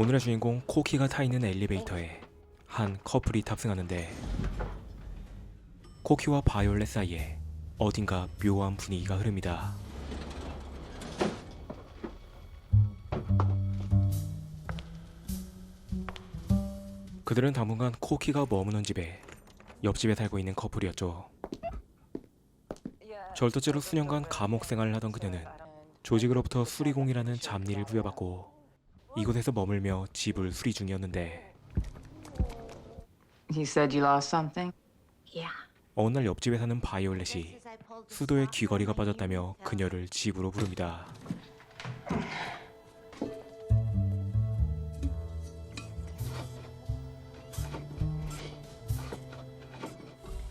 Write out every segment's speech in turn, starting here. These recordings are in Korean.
오늘의 주인공 코키가 타 있는 엘리베이터에 한 커플이 탑승하는데 코키와 바이올렛 사이에 어딘가 묘한 분위기가 흐릅니다. 그들은 당분간 코키가 머무는 집에 옆집에 살고 있는 커플이었죠. 절도죄로 수년간 감옥 생활을 하던 그녀는 조직으로부터 수리공이라는 잡일을 부여받고 이곳에서 머물며 집을 수리 중이었는데 You said you lost something? Yeah. 어느 날 옆집에 사는 바이올렛이 수도에 귀걸이가 빠졌다며 그녀를 집으로 부릅니다.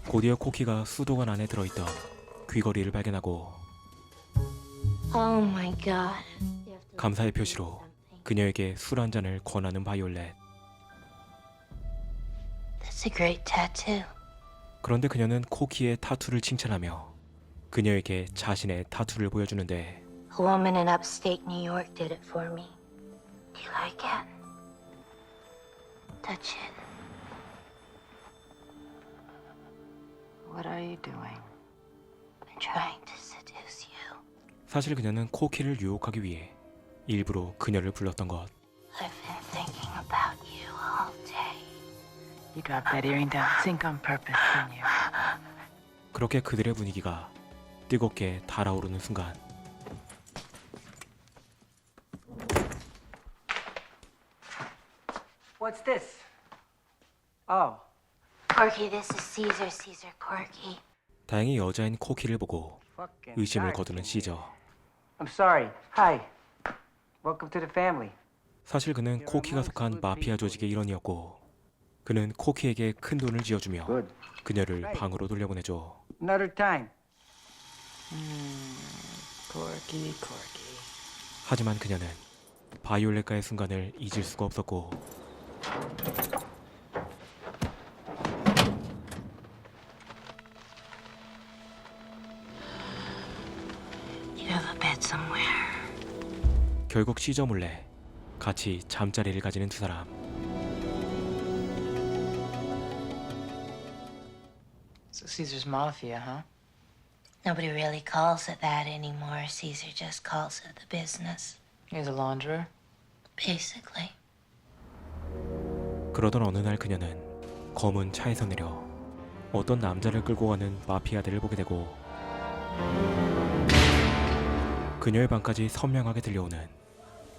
곧이어 코키가 수도관 안에 들어있던 귀걸이를 발견하고 Oh my god. 감사의 표시로 그녀에게 술 한 잔을 권하는 바이올렛. That's a great tattoo. 그런데 그녀는 코키의 타투를 칭찬하며 그녀에게 자신의 타투를 보여주는데 A woman in upstate New York did it for me. Do you like it? Touch it. What are you doing? I'm trying to seduce you. 사실 그녀는 코키를 유혹하기 위해 일부러 그녀를 불렀던 것. I've been thinking about you all day. You dropped that earring down sink on purpose, didn't you? 그렇게 그들의 분위기가 뜨겁게 달아오르는 순간 What's this? Oh, Corky, this is Caesar, Caesar Corky. 다행히 여자인 코키를 보고. 의심을 거두는 시저. I'm sorry. Hi. Welcome to the family. 사실 그는 코키가 속한 마피아 조직의 일원이었고 그는 코키에게 큰 돈을 쥐어주며 Good. 그녀를 방으로 돌려보내죠. Another time. Corky, Corky. 하지만 그녀는 바이올렛과의 순간을 잊을 수가 없었고 결국 시저 몰래 같이 잠자리를 가지는 두 사람. So Caesar's Mafia, huh? Nobody really calls it that anymore. Caesar just calls it the business. He's a launderer. Basically. 그러던 어느 날 그녀는 검은 차에서 내려 어떤 남자를 끌고 가는 마피아들을 보게 되고 그녀의 방까지 선명하게 들려오는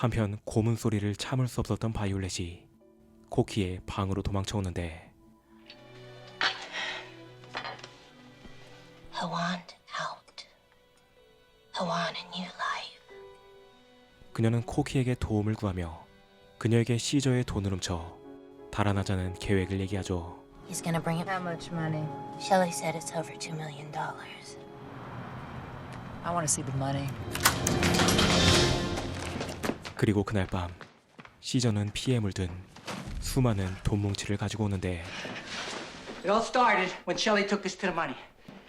한편 고문 소리를 참을 수 없었던 바이올렛이 코키의 방으로 도망쳐오는데 I want out. I want a new life. 그녀는 코키에게 도움을 구하며 그녀에게 시저의 돈을 훔쳐 달아나자는 계획을 얘기하죠. He's gonna bring it. How much money? Shelley said it's over two million dollars. I want to see the money. 그리고 그날 밤 시저는 피에 물든 수많은 돈 뭉치를 가지고 오는데 It all started when Shelly took us to the money.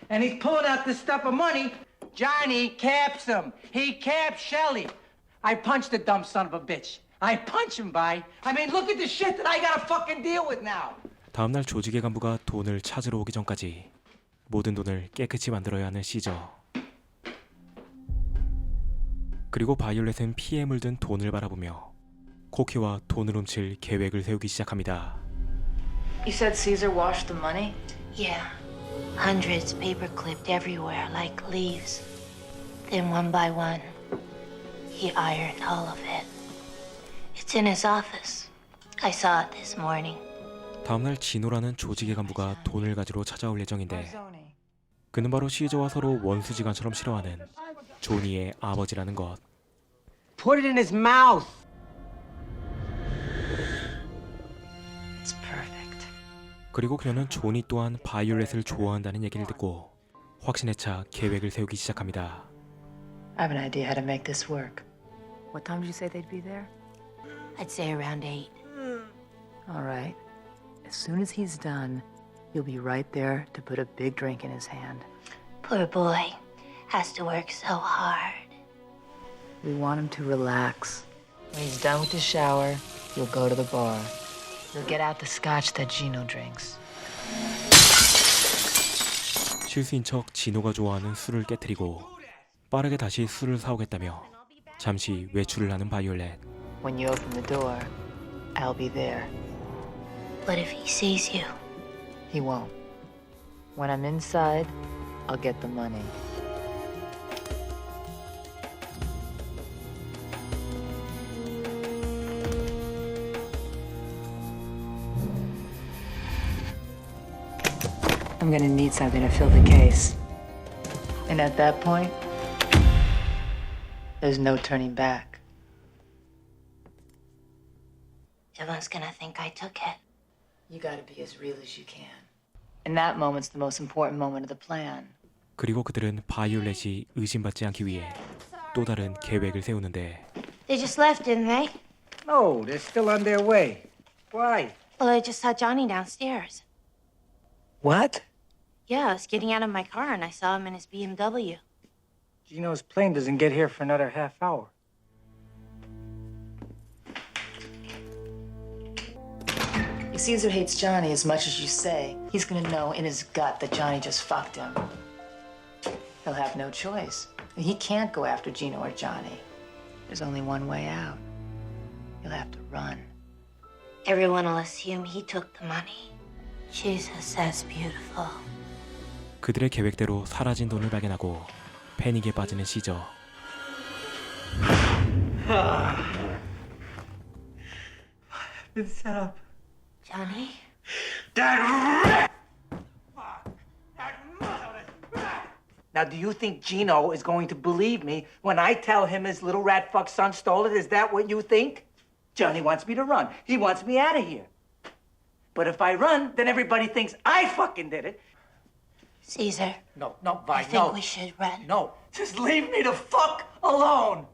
And he's pulling out this stuff of money. Johnny caps him. He caps Shelly. I punched the dumb son of a bitch. I punch him by. I mean, look at the shit that I gotta fucking deal with now. 다음날 조직의 간부가 돈을 찾으러 오기 전까지 모든 돈을 깨끗이 만들어야 하는 시저. 그리고 바이올렛은 피에 물든 돈을 바라보며 코키와 돈을 훔칠 계획을 세우기 시작합니다. You said Caesar washed the money? Yeah. Hundreds paper clipped everywhere like leaves. Then one by one, he ironed all of it. It's in his office. I saw it this morning. 다음날 진호라는 조직의 간부가 돈을 가지러 찾아올 예정인데. 그는 바로 시저와 서로 원수지간처럼 싫어하는 조니의 아버지라는 것. Put it in his mouth. It's perfect. 그리고 그녀는 조니 또한 바이올렛을 좋아한다는 얘기를 듣고 확신에 차 계획을 세우기 시작합니다. I have an idea how to make this work. What time did you say they'd be there? I'd say around eight. All right. As soon as he's done, you'll be right there to put a big drink in his hand. Poor boy has to work so hard. We want him to relax. When he's done with his shower, you'll go to the bar. You'll get out the scotch that Gino drinks. 실수인 척 진호가 좋아하는 술을 깨뜨리고 빠르게 다시 술을 사오겠다며 잠시 외출을 하는 바이올렛. When you open the door, I'll be there. What if he sees you? He won't. When I'm inside, I'll get the money. I'm gonna need something to fill the case. And at that point, there's no turning back. Everyone's gonna think I took it. You gotta be as real as you can. And that moment's the most important moment of the plan. 그리고 그들은 바이올렛이 의심받지 않기 위해 또 다른 계획을 세우는데 They just left, didn't they? No, they're still on their way. Why? Well, I just saw Johnny downstairs. What? Yeah, I was getting out of my car and I saw him in his BMW. Gino's plane doesn't get here for another half hour. If Caesar hates Johnny as much as you say, he's gonna know in his gut that Johnny just fucked him. He'll have no choice. He can't go after Gino or Johnny. There's only one way out. He'll have to run. Everyone will assume he took the money. Jesus, that's beautiful. 그들의 계획대로 사라진 돈을 발견하고 패닉에 빠지는 시저. Been set up. Johnny? Now, do you think Gino is going to believe me when I tell him his little rat fuck son stole it? Is that what you think? Johnny wants me to run. He wants me out of here. But if I run, then everybody thinks I fucking did it. Caesar, No, no, I think no. we should run. No, just leave me the fuck alone.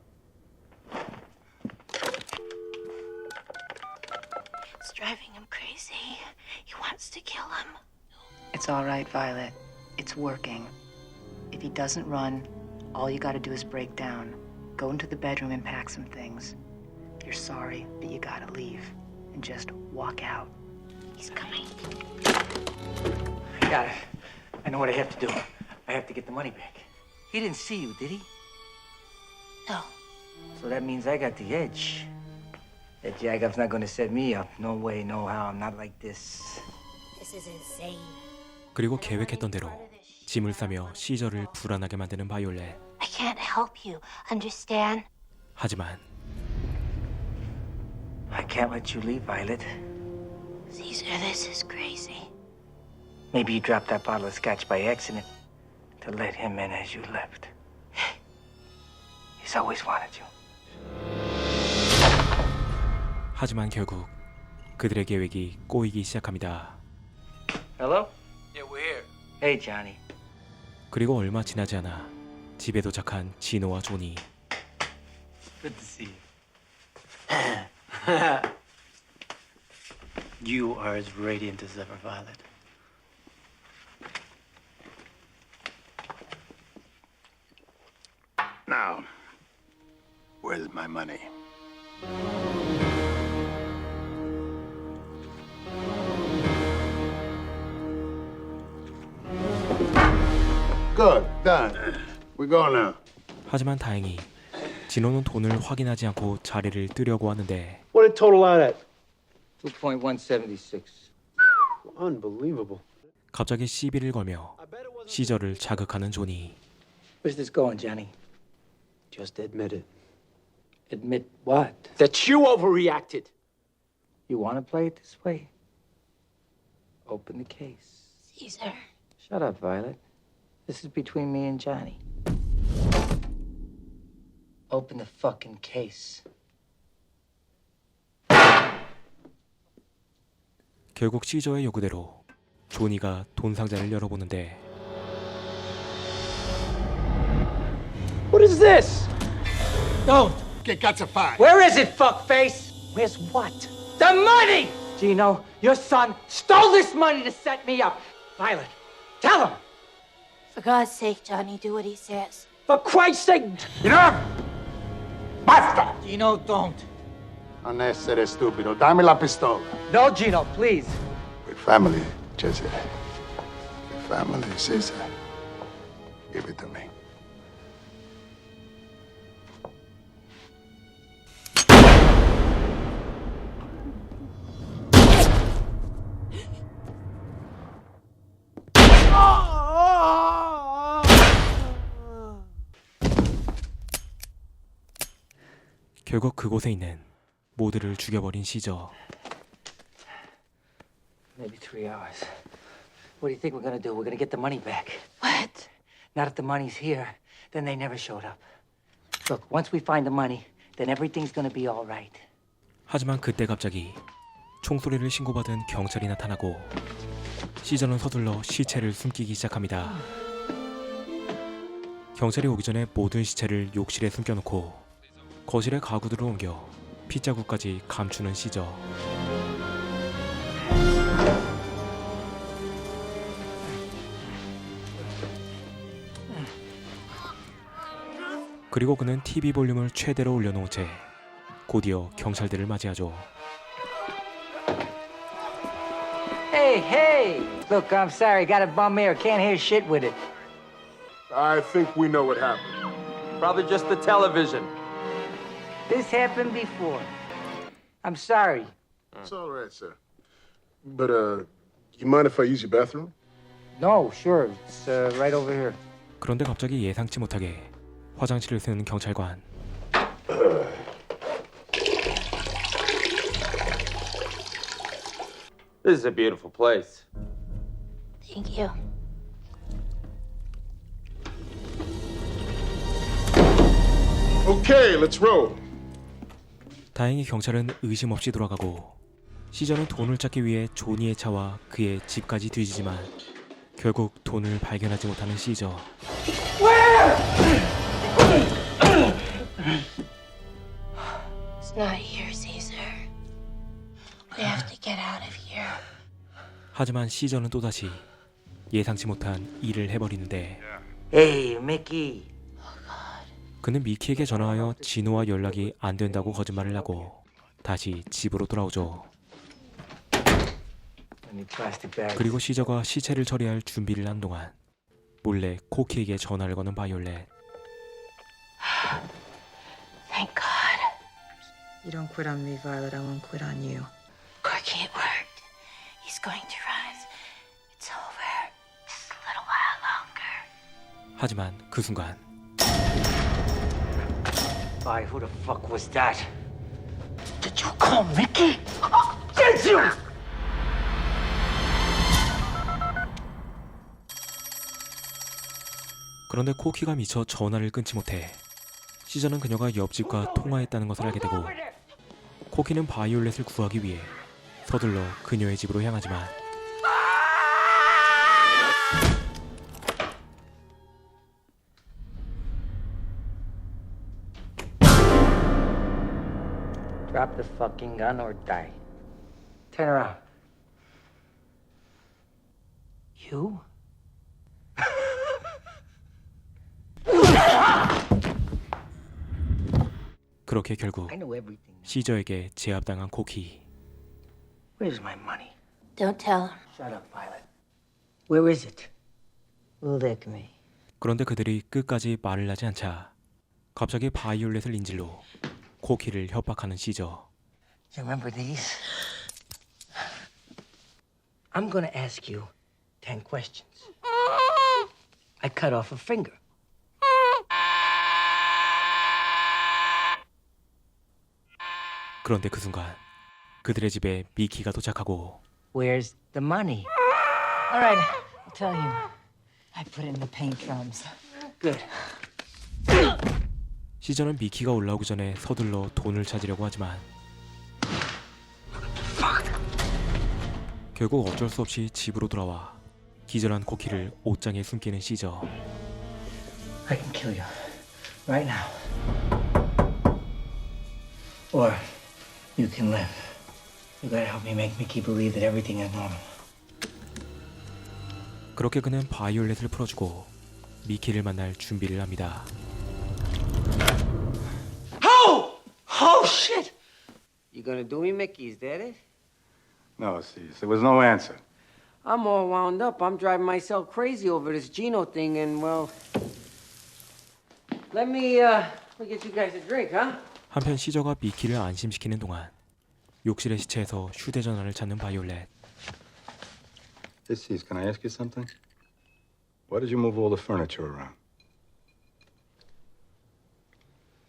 It's driving him crazy. He wants to kill him. It's all right, Violet. It's working. If he doesn't run, all you gotta do is break down. Go into the bedroom and pack some things. You're sorry, but you gotta leave. And just walk out. He's coming. I got it. I know what I have to do. I have to get the money back. He didn't see you, did he? No. So that means I got the edge. That Jagup's not gonna set me up. No way, no how. I'm not like this. This is insane. 그리고 계획했던 대로 짐을 싸며 시저를 불안하게 만드는 바이올렛. I can't help you. Understand? 하지만 I can't let you leave, Violet. Caesar, this is crazy. Maybe you dropped that bottle of scotch by accident to let him in as you left. He's always wanted you. 하지만 결국 그들의 계획이 꼬이기 시작합니다. Hello? Yeah, we're here. Hey, Johnny. 그리고 얼마 지나지 않아 집에 도착한 진호와 조니. Good to see you. you are as radiant as ever, Violet. Now, where's my money? Good, done. We go now. 하지만 다행히 진호는 돈을 확인하지 않고 자리를 뜨려고 하는데 What did total out at? 2.176. Unbelievable. 갑자기 시비를 걸며 시저를 자극하는 조니. Where's this going, Johnny? Just admit it. Admit what? That you overreacted. You want to play it this way? Open the case. Caesar. Shut up, Violet. This is between me and Johnny. Open the fucking case. 결국 시저의 요구대로 조니가 돈 상자를 열어보는데 What is this? Don't. Che cazzo fai? Where is it, fuckface? Where's what? The money! Gino, your son stole this money to set me up. Violet, tell him. For God's sake, Johnny, do what he says. For Christ's sake. Enough! Basta! Gino, don't. Non essere stupido, dammi la pistola. No, Gino, please. We're family, Cesare. We're family, Caesar. Give it to me. 결국 그곳에 있는 모두를 죽여버린 시저. Maybe three hours. What do you think we're gonna do? We're gonna get the money back. What? Not if the money's here, then they never showed up. Look, once we find the money, then everything's gonna be all right. 하지만 그때 갑자기 총소리를 신고받은 경찰이 나타나고 시저는 서둘러 시체를 숨기기 시작합니다. 경찰이 오기 전에 모든 시체를 욕실에 숨겨놓고 거실에 가구들을 옮겨 핏자국까지 감추는 시저. 그리고 그는 TV 볼륨을 최대로 올려놓은 채 곧이어 경찰들을 맞이하죠. Hey, hey! Look, I'm sorry, got a bum ear, can't hear shit with it. I think we know what happened. Probably just the television. This happened before. I'm sorry. It's all right, sir. But, uh, you mind if I use your bathroom? No, sure, it's uh, right over here. 그런데 갑자기 예상치 못하게 화장실을 쓰는 경찰관. This is a beautiful place. Thank you. Okay, let's roll. 다행히 경찰은 의심 없이 돌아가고 시저는 돈을 찾기 위해 조니의 차와 그의 집까지 뒤지지만 결국 돈을 발견하지 못하는 시저. It's not here, Caesar. We have to get out of here. 하지만 시저는 또다시 예상치 못한 일을 해버리는데 Hey, Mickey. 그는 미키에게 전화하여 진호와 연락이 안 된다고 거짓말을 하고 다시 집으로 돌아오죠. 그리고 시저가 시체를 처리할 준비를 한 동안 몰래 코키에게 전화를 거는 바이올렛. Thank God. You don't quit on me, Violet. I won't quit on you. Corky, it worked. He's going to rise. It's over. Just a little while longer. 하지만 그 순간 Why, who the fuck was that? Did you call Mickey? Did you? 그런데 코키가 미쳐 전화를 끊지 못해 시저는 그녀가 옆집과 통화했다는 것을 알게 되고 코키는 바이올렛을 구하기 위해 서둘러 그녀의 집으로 향하지만 Drop the fucking gun or die. Turn around. You? 그렇게 결국 I know everything. 시저에게 제압당한 코키 Where's my money? Don't tell him. Shut up, Violet. Where is it? Lick me. 그런데 그들이 끝까지 말을 하지 않자 갑자기 바이올렛을 인질로 코키를 협박하는 시저 You remember these? I'm gonna ask you ten questions. I cut off a finger. 그런데 그 순간 그들의 집에 미키가 도착하고 Where's the money? All right, I'll tell you. I put in the paint drums. Good. 시저는 미키가 올라오기 전에 서둘러 돈을 찾으려고 하지만 결국 어쩔 수 없이 집으로 돌아와 기절한 코키를 옷장에 숨기는 시저. I can kill you. Right now. Or you can live. You gotta help me make Mickey believe that everything is normal. 그렇게 그는 바이올렛을 풀어주고 미키를 만날 준비를 합니다. Oh, shit! You gonna do me, Mickey? Is that it? No, see, there was no answer. I'm all wound up. I'm driving myself crazy over this Gino thing, and well, let me uh, let me get you guys a drink, huh? 한편 시저가 미키를 안심시키는 동안 욕실의 시체에서 휴대전화를 찾는 바이올렛. This is, can I ask you something? Why did you move all the furniture around?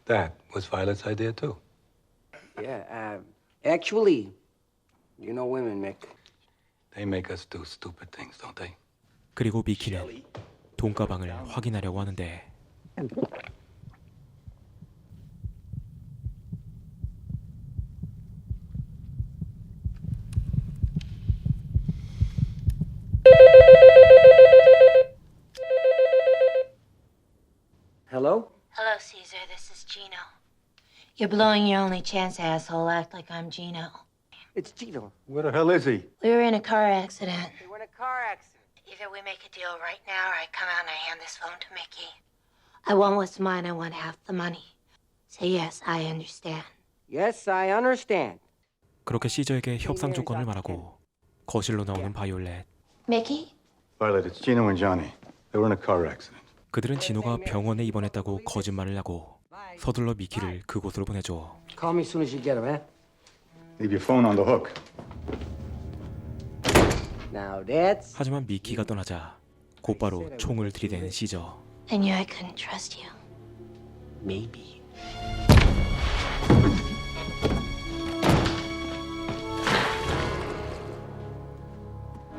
That was Violet's idea, too. Yeah. Uh, actually, you know women, Mick. They make us do stupid things, don't they? 그리고 미키는 돈가방을 확인하려고 하는데 Hello? Hello, Caesar. This is Gino. You're blowing your only chance, asshole. Act like I'm Gino. It's Gino. Where the hell is he? We were in a car accident. We were in a car accident. Either we make a deal right now or I come out and I hand this phone to Mickey. I want what's mine. I want half the money. Say yes, I understand. Yes, I understand. 그렇게 시저에게 협상 조건을 말하고 거실로 나오는 바이올렛. Mickey? Violet, it's Gino and Johnny. They were in a car accident. 그들은 진호가 병원에 입원했다고 거짓말을 하고 서둘러 미키를 그곳으로 보내줘. Call me as soon as you get him, eh? Leave your phone on the hook. Now that's 하지만 미키가 떠나자 곧바로 총을 들이대는 시저. I knew I couldn't trust you. maybe.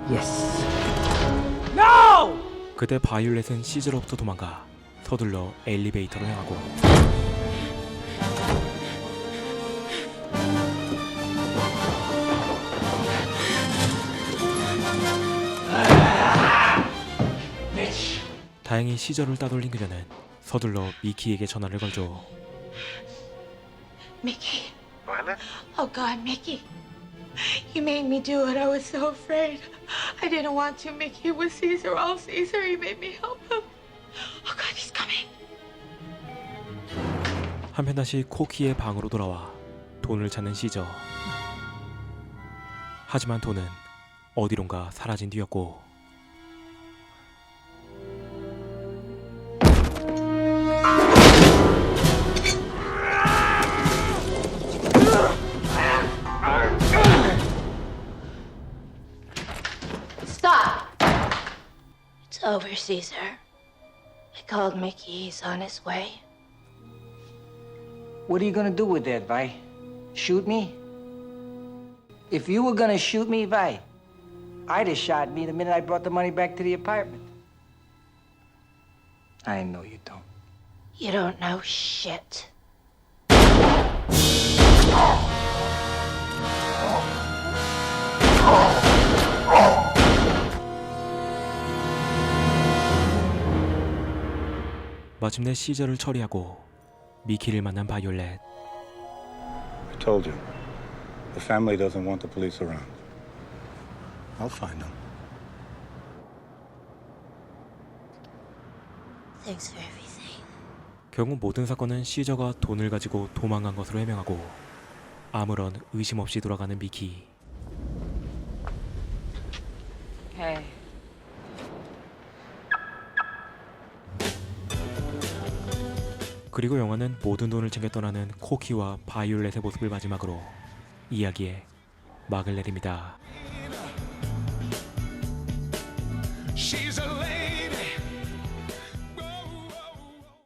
Yes. 그때 바이올렛은 시저로부터 도망가 서둘러 엘리베이터로 향하고 다행히 시저를 따돌린 그녀는 서둘러 미키에게 전화를 걸죠. Mickey. Violet? Oh, God, Mickey. You made me do it. I was so afraid. I didn't want to, Mickey. It was Caesar. Oh, Caesar, he made me help him. Oh, God, he's coming. 한편 다시 코키의 방으로 돌아와 돈을 찾는 시저. 하지만 돈은 어디론가 사라진 뒤였고 Caesar. I called Mickey. He's on his way. What are you gonna do with that, Vi? Shoot me? If you were gonna shoot me, Vi, I'd have shot me the minute I brought the money back to the apartment. I know you don't. You don't know shit. 마침내 시저를 처리하고 미키를 만난 바이올렛. I told you. The family doesn't want the police around. I'll find them. Thanks for everything. 결국 모든 사건은 시저가 돈을 가지고 도망간 것으로 해명하고 아무런 의심 없이 돌아가는 미키. Hey. 그리고 영화는 모든 돈을 챙겨 떠나는 코키와 바이올렛의 모습을 마지막으로 이야기에 막을 내립니다.